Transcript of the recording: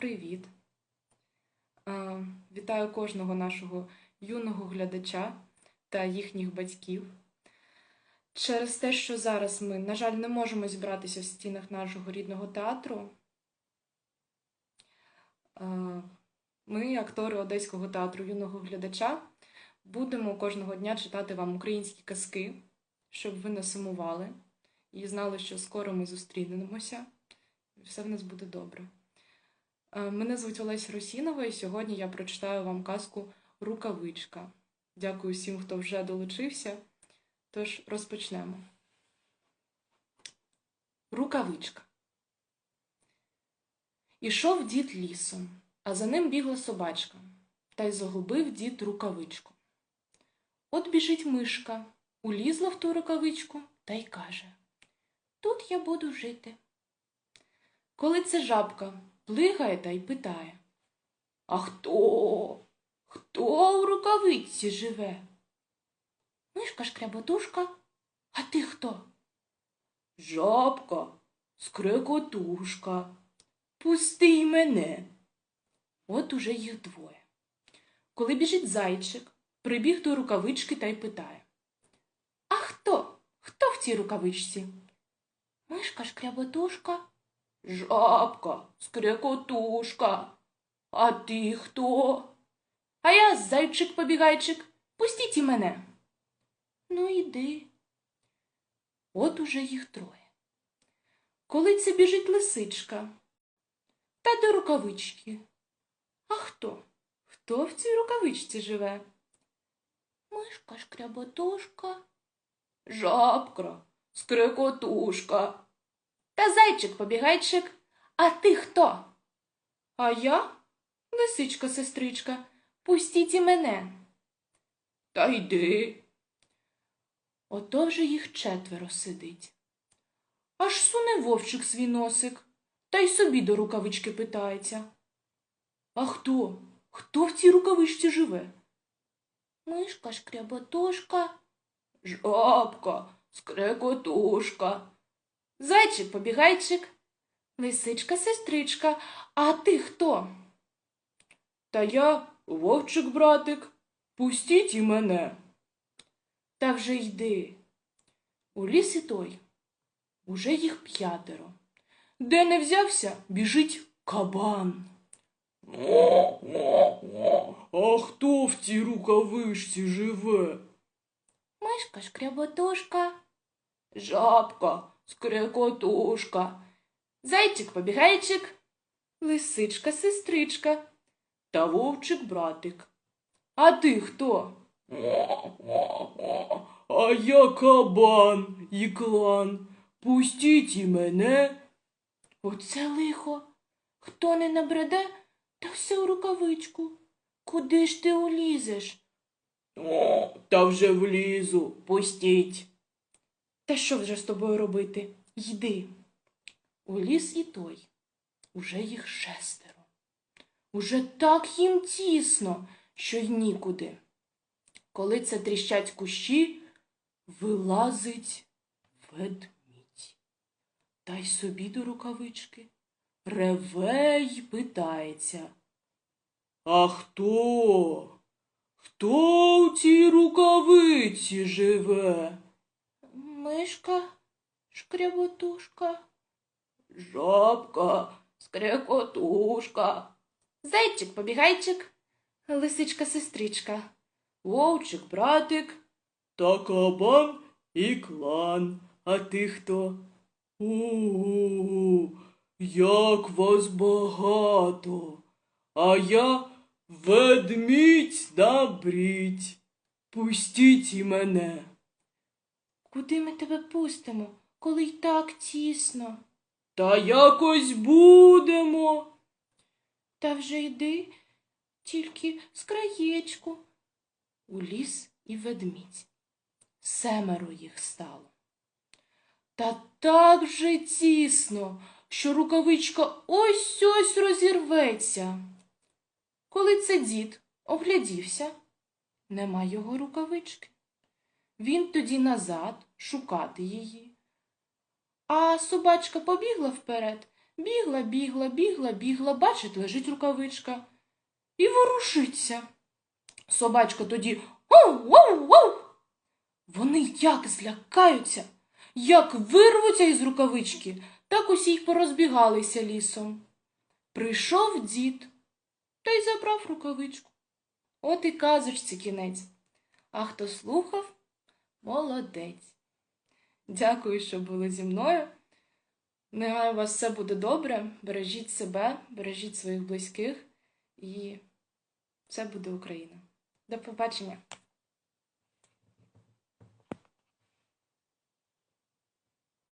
Привіт! Вітаю кожного нашого юного глядача та їхніх батьків. Через те, що зараз ми, на жаль, не можемо зібратися в стінах нашого рідного театру, ми, актори Одеського театру юного глядача, будемо кожного дня читати вам українські казки, щоб ви не сумували і знали, що скоро ми зустрінемося, і все в нас буде добре. Е, Мене звуть Олеся Росінова, і сьогодні я прочитаю вам казку Рукавичка. Дякую всім, хто вже долучився. Тож розпочнемо. Рукавичка. Ішов дід лісом, а за ним бігла собачка, та й загубив дід рукавичку. От біжить мишка, улізла в ту рукавичку та й каже Тут я буду жити. Коли це жабка плигає та й питає А хто? Хто в рукавичці живе? Мишка шкряботушка, а ти хто? Жабка, скрекотушка. Пусти й мене. От уже їх двоє. Коли біжить зайчик, прибіг до рукавички та й питає А хто? Хто в цій рукавичці? Мишка шкряботушка. Жабка, скрекотушка. А ти хто? А я зайчик побігайчик. Пустіть і мене. Ну, йди. От уже їх троє. Коли це біжить лисичка, та до рукавички. А хто? Хто в цій рукавичці живе? Мишка шкряботушка, жабка, скрекотушка. Та зайчик побігайчик. А ти хто? А я, лисичка сестричка, пустіть і мене. Та йди. Ото вже їх четверо сидить. Аж суне вовчик свій носик, та й собі до рукавички питається. А хто? Хто в цій рукавичці живе? Мишка шкряботушка, жабка, скрекотушка. Зайчик побігайчик, лисичка сестричка, а ти хто? Та я вовчик братик, пустіть і мене. Та вже йди. У ліс і той. Уже їх п'ятеро. Де не взявся, біжить кабан. А хто в цій рукавичці живе? Мишка шкряботушка, жабка, скрекотушка, зайчик побігайчик, лисичка сестричка та вовчик братик. А ти хто? А я кабан і клан. Пустіть і мене. Оце лихо. Хто не набреде, та все у рукавичку. Куди ж ти улізеш? О, та вже влізу, пустіть. Та що вже з тобою робити? Йди. У ліс і той. Уже їх шестеро. Уже так їм тісно, що й нікуди. Коли це тріщать кущі, вилазить ведмідь. Та й собі до рукавички реве й питається. А хто? Хто в цій рукавиці живе? Мишка, шкряботушка, жабка, скрекотушка, зайчик побігайчик, лисичка сестричка, вовчик братик та кабан і клан. А ти хто? У, як вас багато. А я ведмідь на брідь. Пустіть і мене. Куди ми тебе пустимо, коли й так тісно? Та якось будемо. Та вже йди, тільки з краєчку. У ліс і ведмідь. Семеро їх стало. Та так же тісно, що рукавичка ось ось розірветься. Коли це дід оглядівся, нема його рукавички. Він тоді назад шукати її. А собачка побігла вперед, Бігла, бігла, бігла, бігла, бачить, лежить рукавичка. І ворушиться. Собачка тоді оу, оу, оу. Вони як злякаються, як вирвуться із рукавички, так усі й порозбігалися лісом. Прийшов дід та й забрав рукавичку. От і казочці кінець. А хто слухав, молодець. Дякую, що були зі мною. Нехай у вас все буде добре. Бережіть себе, бережіть своїх близьких і все буде Україна. До побачення!